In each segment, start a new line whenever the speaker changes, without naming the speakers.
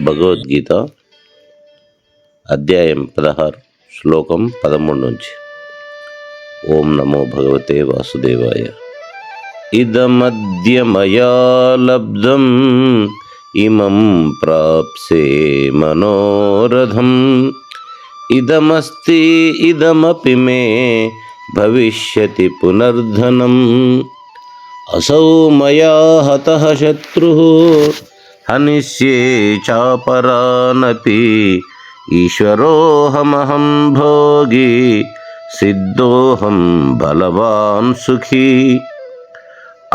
భగవద్గీత అధ్యాయం పదహారు శ్లోకం పదమూడు నుంచి. ఓం నమో భగవతే వాసుదేవాయ. ఇదమద్య లబ్ధం ఇమం ప్రాప్సే మనోరథం. ఇదమస్తి ఇదమపి మే భవిష్యతి పునర్ధనం. అసౌ మయా హత శత్రు. हनिष्ये चापरानपि हम भोगी सिद्धो हम बलवान सुखी।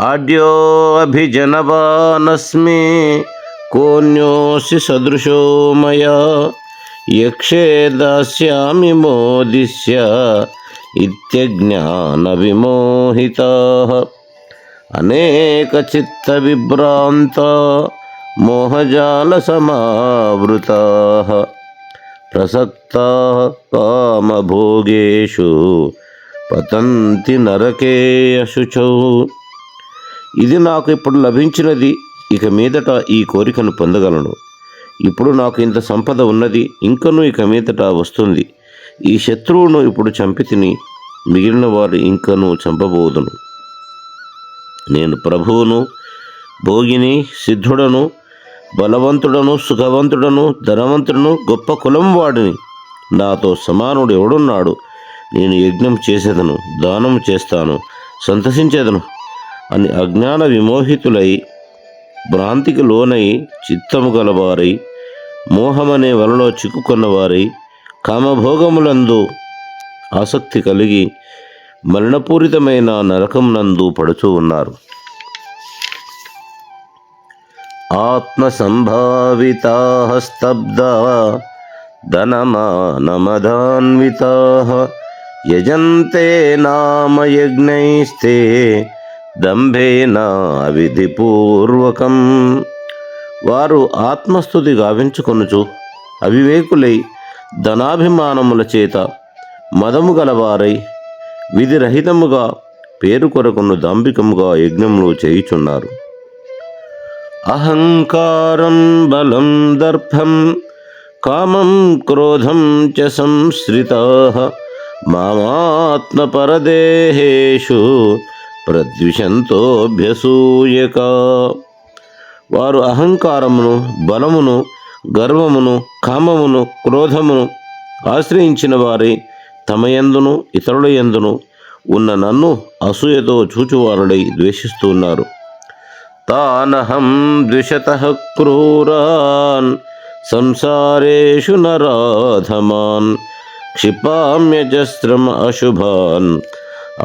आद्यो आड्योऽभिजनवानस्मि कोऽन्योऽसि सदृशो मया। यक्षे दास्यामि मोदिष्य, इत्यज्ञानविमोहिताः। अनेकचित्तविभ्रान्ता మోహజాలసమావృతా ప్రసక్తా కామభోగేషు పతంతి నరకే అశుచౌ ఇది నాకు ఇప్పుడు లభించినది ఇక మీదట ఈ కోరికను పొందగలను. ఇప్పుడు నాకు ఇంత సంపద ఉన్నది ఇంకనూ ఇక మీదట వస్తుంది. ఈ శత్రువును ఇప్పుడు చంపితిని మిగిలిన వారు ఇంకనూ చంపబోదును. నేను ప్రభువును భోగిని సిద్ధుడను బలవంతుడను సుఖవంతుడను ధనవంతుడను గొప్ప కులం వాడిని. నాతో సమానుడు ఎవడున్నాడు? నేను యజ్ఞం చేసేదను దానం చేస్తాను సంతసించేదను అని అజ్ఞాన విమోహితులై భ్రాంతికి లోనై చిత్తము గలవారై మోహమనే వలలో చిక్కుకున్నవారై కామభోగములందు ఆసక్తి కలిగి మరణపూరితమైన నరకం నందు పడుతూ ఉన్నారు. ఆత్మసంభావితా స్తబ్దా ధనమానమదాన్వితా యజంతే నామ యజ్ఞైస్తే దంభేన విధిపూర్వకం. వారు ఆత్మస్థుతి గావించుకొనుచు అవివేకులై ధనాభిమానముల చేత మదము గలవారై విధిరహితముగా పేరు కొరకును దాంభికముగా యజ్ఞములు చేయుచున్నారు. అహంకారం బలం దర్భం కామం క్రోధం చ సంశ్రితా. మామాత్మపరదేహేషు ప్రద్విషంతోభ్యసూయక వారు అహంకారమును బలమును గర్వమును కామమును క్రోధమును ఆశ్రయించిన వారి తమ యందును ఇతరుల యందును ఉన్న నన్ను అసూయతో చూచువారుడై ద్వేషిస్తున్నారు తానహం ద్విషత క్రూరాన్ సంసారేషు నరాధమాన్ క్షిపామ్యజస్రం అశుభాన్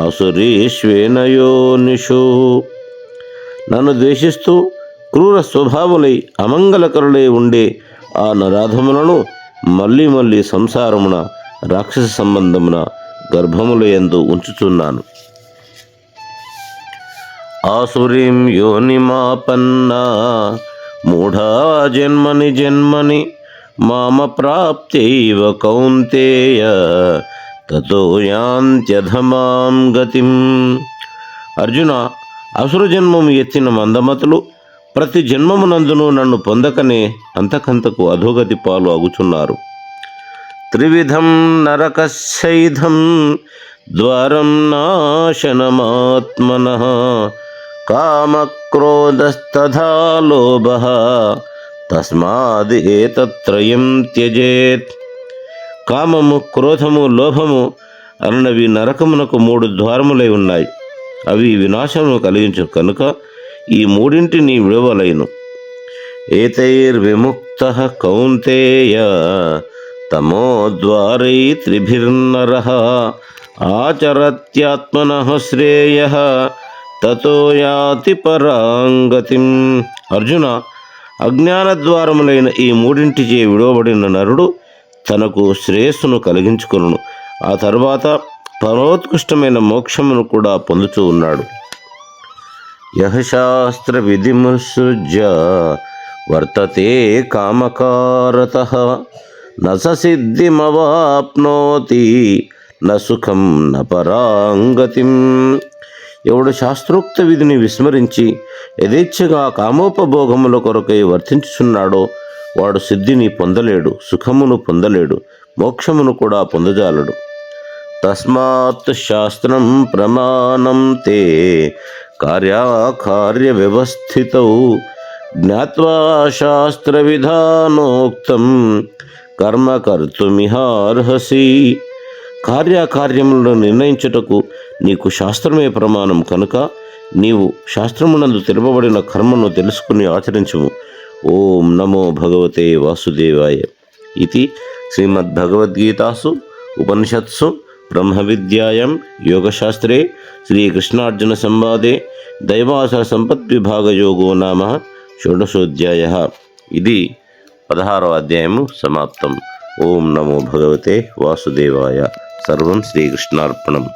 అసురీష్వేనయోనిషు నన్ను ద్వేషిస్తూ క్రూర స్వభావులై అమంగళకరులై ఉండే ఆ నరాధములను మళ్ళీ మళ్ళీ సంసారమున రాక్షస సంబంధమున గర్భముల యందు ఉంచుచున్నాను. ఆసురీం యోనిమాపన్నా మూఢా జన్మని జన్మని మామ ప్రాప్తైవ కౌంతేయ. తతో యాంత్యధమాం గతిం. అర్జున అసుర జన్మము ఎత్తిన మందమతులు ప్రతి జన్మమునందును నన్ను పొందకనే అంతకంతకు అధోగతి పాలు అగుచున్నారు త్రివిధం నరకశైధం ద్వారం నాశనమాత్మన. కామక్రోధస్తథా లోభ తస్మాదేతత్రయం త్యజేత్ కామము క్రోధము లోభము అన్నవి నరకమునకు మూడు ద్వారములై ఉన్నాయి। అవి వినాశమును కలిగించు కనుక ఈ మూడింటిని విడవలైను। ఏతైర్విముక్త కౌంతేయ తమోద్వారై త్రిభిర్నర ఆచరత్యాత్మన శ్రేయ తతో యాతి పరాంగతిం. అర్జున అజ్ఞానద్వారములైన ఈ మూడింటిచే విడవబడిన నరుడు తనకు శ్రేయస్సును కలిగించుకును ఆ తర్వాత పరోత్కృష్టమైన మోక్షమును కూడా పొందుతూ ఉన్నాడు. యహశాస్త్ర విధిముసృజ్య వర్తతే కామకారత. నసిద్ధిమవాప్నోతి సిద్ధిమవాప్నోతి న న పరాంగతిం ఎవడు శాస్త్రోక్త విధిని విస్మరించి యథేచ్ఛగా కామోపభోగముల కొరకై వర్తించుచున్నాడో వాడు సిద్ధిని పొందలేడు సుఖమును పొందలేడు మోక్షమును కూడా పొందజాలడు. తస్మాత్ శాస్త్రం ప్రమాణం తే కార్యాకార్య వ్యవస్థితౌ జ్ఞాత్వా శాస్త్ర విధానోక్తం కర్మ కర్తుమిహార్హసి. కార్యకార్యములను నిర్ణయించుటకు నీకు శాస్త్రమే ప్రమాణం కనుక నీవు శాస్త్రమునందు తెలుపబడిన కర్మను తెలుసుకుని ఆచరించుము. ఓం నమో భగవతే వాసుదేవాయ. ఇది శ్రీమద్భగవద్గీతాసు ఉపనిషత్సు బ్రహ్మ విద్యాయం యోగశాస్త్రే శ్రీకృష్ణార్జున సంవాదే దైవాసర సంపద్విభాగయోగో నామ షోడశోధ్యాయ. ఇది పదహారవ అధ్యాయము సమాప్తం. ఓం నమో భగవతే వాసుదేవాయ. సర్వం శ్రీకృష్ణార్పణం.